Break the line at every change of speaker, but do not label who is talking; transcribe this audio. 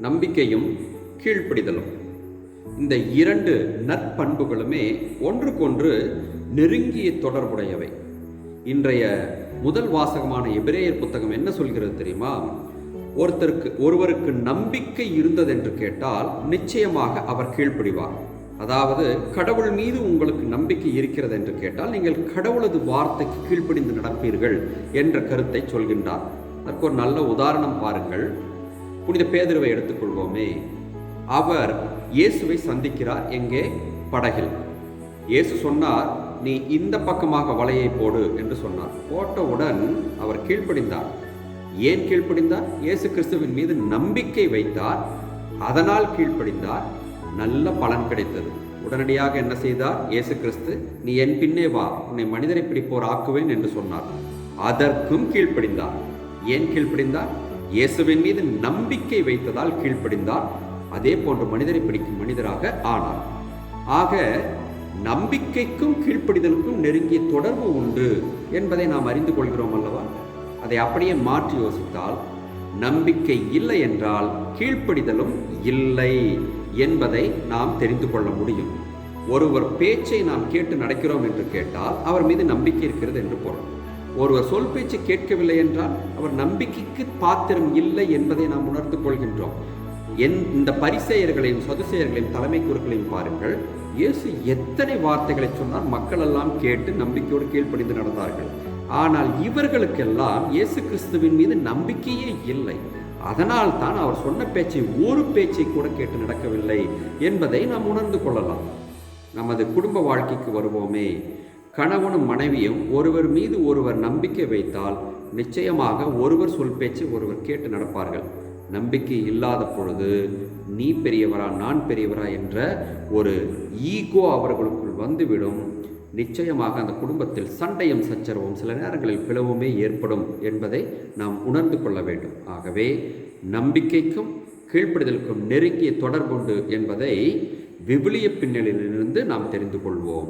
நம்பிக்கையும் கீழ்ப்படிதலும். இந்த இரண்டு நற்பண்புகளுமே ஒன்றுக்கொன்று நெருங்கிய தொடர்புடையவை. இன்றைய முதல் வாசகமான எபிரேயர் புத்தகம் என்ன சொல்கிறது தெரியுமா? ஒருத்தருக்கு ஒருவருக்கு நம்பிக்கை இருந்தது என்று கேட்டால் நிச்சயமாக அவர் கீழ்ப்படிவார். அதாவது கடவுள் மீது உங்களுக்கு நம்பிக்கை இருக்கிறது என்று கேட்டால் நீங்கள் கடவுளது வார்த்தைக்கு கீழ்ப்படிந்து நடப்பீர்கள் என்ற கருத்தை சொல்கின்றார். அதற்கு ஒரு நல்ல உதாரணம் பாருங்கள். புனித பேதுருவை எடுத்துக்கொள்வோமே. அவர் இயேசுவை சந்திக்கிறார் எங்கே? படகில். இயேசு சொன்னார் நீ இந்த பக்கமாக வலையை போடு என்று சொன்னார். போட்டவுடன் அவர் கீழ்ப்படிந்தார். ஏன் கீழ்ப்படிந்தார்? இயேசு கிறிஸ்துவின் மீது நம்பிக்கை வைத்தார். அதனால் கீழ்ப்படிந்தார். நல்ல பலன் கிடைத்தது. உடனடியாக என்ன செய்தார்? இயேசு கிறிஸ்து நீ என் பின்னே வா. உன்னை மனிதரை பிடிப்போர் ஆக்குவேன் என்று சொன்னார். அதற்கும் கீழ்ப்படிந்தார். ஏன் கீழ்ப்படிந்தார்? இயேசுவின் மீது நம்பிக்கை வைத்ததால் கீழ்ப்படிந்தார். அதே போன்று மனிதரை பிடிக்கும் மனிதராக ஆனார். ஆக நம்பிக்கைக்கும் கீழ்ப்படிதலுக்கும் நெருங்கிய தொடர்பு உண்டு என்பதை நாம் அறிந்து கொள்கிறோம் அல்லவா? அதை அப்படியே மாற்றி யோசித்தால் நம்பிக்கை இல்லை என்றால் கீழ்ப்படிதலும் இல்லை என்பதை நாம் தெரிந்து கொள்ள முடியும். ஒருவர் பேச்சை நாம் கேட்டு நடக்கிறோம் என்று கேட்டால் அவர் மீது நம்பிக்கை இருக்கிறது என்று பொருள். ஒருவர் சொல் பேச்சு கேட்கவில்லை என்றால் அவர் நம்பிக்கைக்கு பாத்திரம் இல்லை என்பதை நாம் உணர்ந்து கொள்கின்றோம். என் இந்த பரிசெயர்களையும் சதுசெயர்களையும் தலைமை குறுக்களையும் பாருங்கள். இயேசு எத்தனை வார்த்தைகளை சொன்னார் மக்கள் எல்லாம் கேட்டு நம்பிக்கையோடு கீழ்ப்படிந்து நடந்தார்கள். ஆனால் இவர்களுக்கெல்லாம் இயேசு கிறிஸ்துவின் மீது நம்பிக்கையே இல்லை. அதனால் தான் அவர் சொன்ன பேச்சை ஒரு பேச்சை கூட கேட்டு நடக்கவில்லை என்பதை நாம் உணர்ந்து கொள்ளலாம். நமது குடும்ப வாழ்க்கைக்கு வருவோமே. கணவனும் மனைவியும் ஒருவர் மீது ஒருவர் நம்பிக்கை வைத்தால் நிச்சயமாக ஒருவர் சொல் பேச்சு ஒருவர் கேட்டு நடப்பார்கள். நம்பிக்கை இல்லாத பொழுது நீ பெரியவரா நான் பெரியவரா என்ற ஒரு ஈகோ அவர்களுக்குள் வந்துவிடும். நிச்சயமாக அந்த குடும்பத்தில் சண்டையும் சச்சரவும் சில நேரங்களில் பிளவுமே ஏற்படும் என்பதை நாம் உணர்ந்து கொள்ள வேண்டும். ஆகவே நம்பிக்கைக்கும் கீழ்ப்படிதலுக்கும் நெருங்கிய தொடர்புண்டு என்பதை விபிலிய பின்னணியிலிருந்து நாம் தெரிந்து கொள்வோம்.